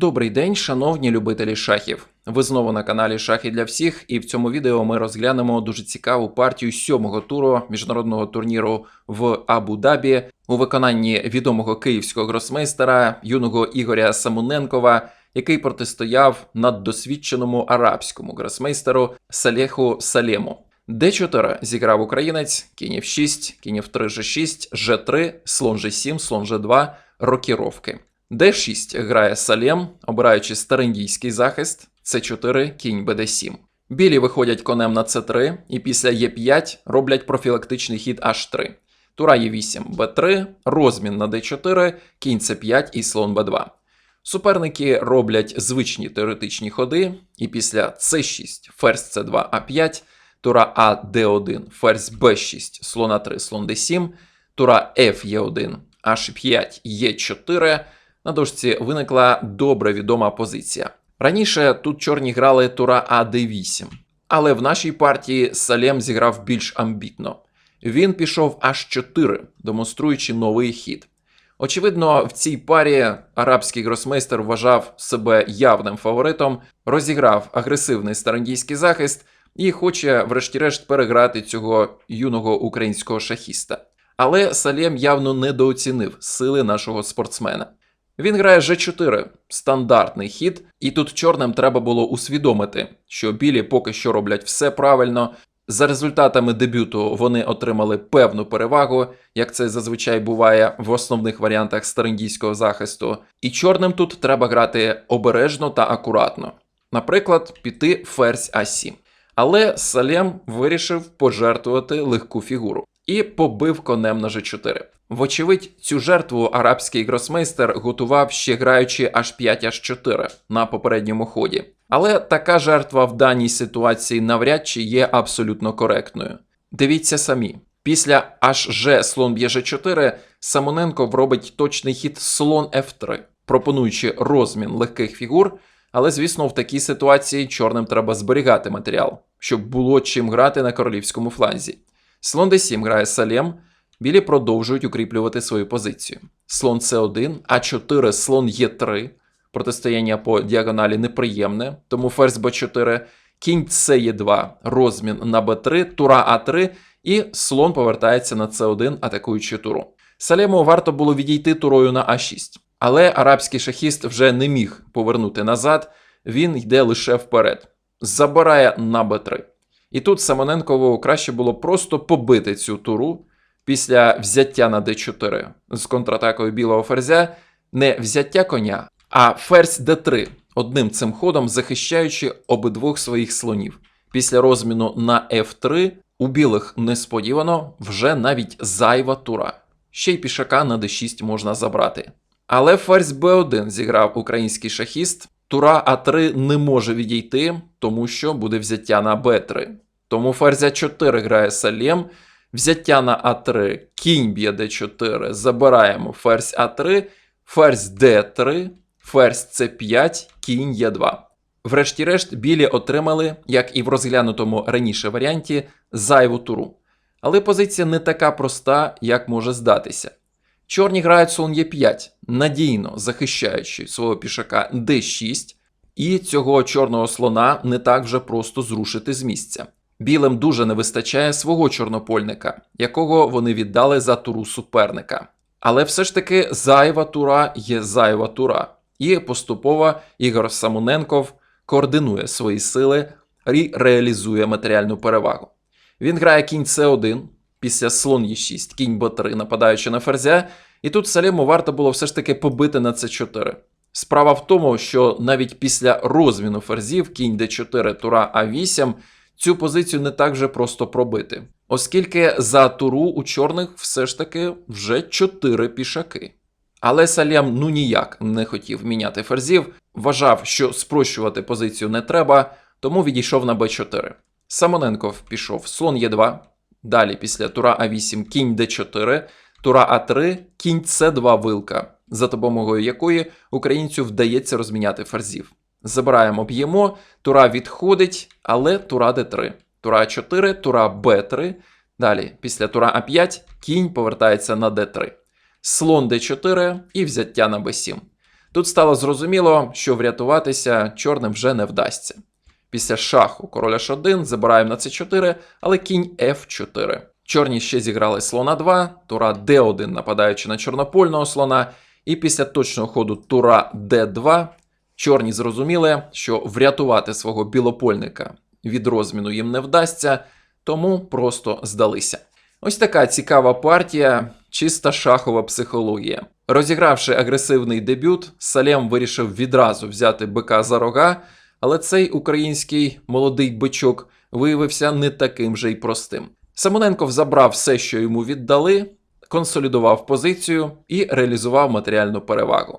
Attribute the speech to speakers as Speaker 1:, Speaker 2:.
Speaker 1: Добрий день, шановні любителі шахів. Ви знову на каналі Шахи для всіх, і в цьому відео ми розглянемо дуже цікаву партію сьомого туру міжнародного турніру в Абу-Дабі у виконанні відомого київського гросмейстера юного Ігоря Самуненкова, який протистояв наддосвідченому арабському гросмейстеру Салеху Салему. Д4 зіграв українець, кінь F6, кінь F3, G6, G3, слон G7, слон G2, рокіровки. Д6 грає Салем, обираючи стариндійський захист, С4, кінь БД7. Білі виходять конем на С3 і після Е5 роблять профілактичний хід H3. Тура Е8, Б3, розмін на Д4, кінь С5 і слон Б2. Суперники роблять звичні теоретичні ходи, і після С6, ферзь С2, А5, тура А Д1, ферзь Б6, слон А3, слон Д7, тура Ф Е1, H5, Е4. На дошці виникла добре відома позиція. Раніше тут чорні грали тура А Д8, але в нашій партії Салем зіграв більш амбітно. Він пішов аж 4, демонструючи новий хід. Очевидно, в цій парі арабський гросмейстер вважав себе явним фаворитом, розіграв агресивний старандійський захист і хоче, врешті-решт, переграти цього юного українського шахіста. Але Салем явно недооцінив сили нашого спортсмена. Він грає G4, стандартний хід, і тут чорним треба було усвідомити, що білі поки що роблять все правильно. За результатами дебюту вони отримали певну перевагу, як це зазвичай буває в основних варіантах стариндійського захисту. І чорним тут треба грати обережно та акуратно. Наприклад, піти ферзь А7. Але Салем вирішив пожертвувати легку фігуру і побив конем на G4. Вочевидь, цю жертву арабський гросмейстер готував ще граючи H5 H4 на попередньому ході. Але така жертва в даній ситуації навряд чи є абсолютно коректною. Дивіться самі. Після HG слон б'є G4 Самоненко робить точний хід слон F3, пропонуючи розмін легких фігур. Але, звісно, в такій ситуації чорним треба зберігати матеріал, щоб було чим грати на королівському фланзі. Слон d7 грає Салем. Білі продовжують укріплювати свою позицію. Слон С1, А4, слон Е3. Протистояння по діагоналі неприємне, тому ферзь Б4, кінь С2, розмін на Б3, тура А3, і слон повертається на С1, атакуючи туру. Салему варто було відійти турою на А6. Але арабський шахіст вже не міг повернути назад, він йде лише вперед, забирає на Б3. І тут Самоненкову краще було просто побити цю туру після взяття на d4 з контратакою білого ферзя, не взяття коня, а ферзь d3, одним цим ходом захищаючи обидвох своїх слонів. Після розміну на f3 у білих несподівано вже навіть зайва тура. Ще й пішака на d6 можна забрати. Але ферзь b1 зіграв український шахіст. Тура А3 не може відійти, тому що буде взяття на Б3. Тому ферзь А4 грає Салєм, взяття на А3, кінь б'є Д4, забираємо ферзь А3, ферзь Д3, ферзь С5, кінь Е2. Врешті-решт, білі отримали, як і в розглянутому раніше варіанті, зайву туру. Але позиція не така проста, як може здатися. Чорні грають слон Е5, надійно захищаючи свого пішака Д6, і цього чорного слона не так вже просто зрушити з місця. Білим дуже не вистачає свого чорнопольника, якого вони віддали за туру суперника. Але все ж таки зайва тура є зайва тура, і поступово Ігор Самуненков координує свої сили і реалізує матеріальну перевагу. Він грає кінь С1, після слон Е6, кінь Б3, нападаючи на ферзя, і тут Саліму варто було все ж таки побити на С4. Справа в тому, що навіть після розміну ферзів кінь Д4, тура А8 цю позицію не так вже просто пробити, оскільки за туру у чорних все ж таки вже 4 пішаки. Але Салям ну ніяк не хотів міняти ферзів, вважав, що спрощувати позицію не треба, тому відійшов на Б4. Самоненков пішов слон Е2, далі після тура А8 кінь Д4, тура А3, кінь С2 вилка, за допомогою якої українцю вдається розміняти ферзів. Забираємо, б'ємо, тура відходить, але тура d3. Тура 4, тура b3. Далі, після тура А5, кінь повертається на d3. Слон d4 і взяття на b7. Тут стало зрозуміло, що врятуватися чорним вже не вдасться. Після шаху король H1 забираємо на c4, але кінь F4. Чорні ще зіграли слона 2, тура D1 нападаючи на чорнопольного слона, і після точного ходу тура D2 чорні зрозуміли, що врятувати свого білопольника від розміну їм не вдасться, тому просто здалися. Ось така цікава партія, чиста шахова психологія. Розігравши агресивний дебют, Салем вирішив відразу взяти бика за рога, але цей український молодий бичок виявився не таким же й простим. Самоненков забрав все, що йому віддали, консолідував позицію і реалізував матеріальну перевагу.